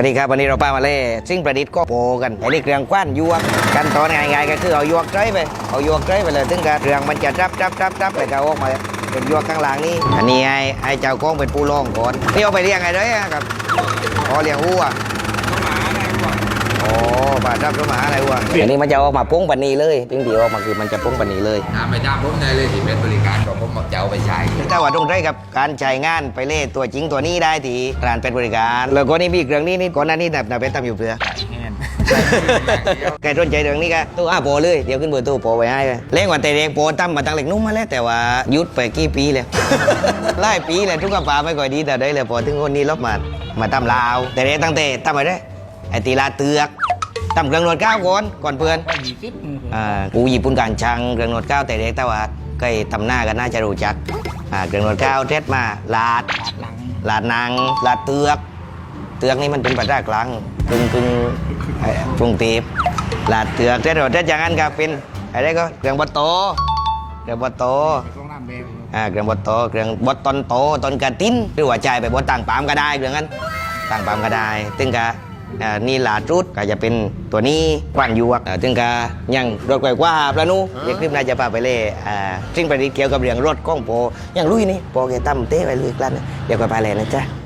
วัสดีครับวันนี้เราป้ามาเล่ซิ่งประดิษฐ์ก็โปกันไอ้นี่เครื่องกว้านยวกกันตอนง่ายๆก็คือเอายวกเจ้ยไปเอายวกเจ้ยไปเลยถึงกับเครื่องมันจะรับรับรับรับไปก็ออกมาเป็นยวกข้างหลังนี่อันนี้ไอ้ไอ้เจ้าของเป็นผู้ร้องก่อนนี่เอาไปเรียงไงเด้ยครับอ๋อเรียงหัว บาดรับรู้หมาอะไรวัวอันนี้มันจะออกมาปุ้งปันนี้เลยปิ้งดีออกมาคือมันจะปุ้งปันนี้เลยตามไปตามผมได้เลยที่เป็นบริการของผมมาจะเอาไปใช้ถ้าว่าตรงได้กับการใช้งานไปเล่ตัวจริงตัวนี้ได้ที่ร้านเป็นบริการ แล้วก็นี่มีเครื่องนี้นี่ก่อนหน้านี้แบบนาเป็นทำอยู่เพื่อใครสนใจเรื่องนี้ก็ตู้อาโปเลยเดี๋ยวขึ้นเบอร์ตู้โปไว้ให้เลยเล่นกว่าแต่เด็กโปตั้มมาตั้งเหล็กนุ่มมาแล้วแต่ว่าหยุดไปกี่ปีเลยหลายปีเลยทุกกระป๋าไม่ค่อยดีแต่ได้เลยพอถึงคนนี้ลบมามาตั้มลาว แต่เด็กตั้งแต่ตั้มไปได้ไอตีลาเตือก ตั้มเครื่องนวดก้าวก่อนก่อนเพื่อนอ่ากูญี่ปุ่นการชังเครื่องนวดก้าวแต่เด็กแต่ว่าเคยทำหน้ากันน่าจะรู้จักอ่าเครื่องนวดก้าวเทศมาลาดลาดนางลาดเตือก เตือกนี่มันเป็นภาษากลางกึ่งกึ่งไอ้กรุงเทพลาดเตือกเทศเทศอย่างนั้นก็เป็นอะไรก็เครื่องบดโตเครื่องบดโตอ่าเครื่องบดโตเครื่องบดตอนโตตอนกระติ้นหรือว่าจ่ายไปบดต่างปามก็ได้เครื่องนั้นต่างปามก็ได้ตึงกะอ่า นี่ลาดรุดก็จะเป็นตัวนี้กว้านยวกอ่าตึงกะยังรถไกวกว่าพระนุเด็กคลิปน่าจะพาไปเล่อ่าสิ่งประดิษฐ์เกี่ยวกับเรื่องรถก้องโปยังลุยนี่โปแกตั้มเต้ไปลุยกลันเดี๋ยวก็ไปเลยนะจ๊ะ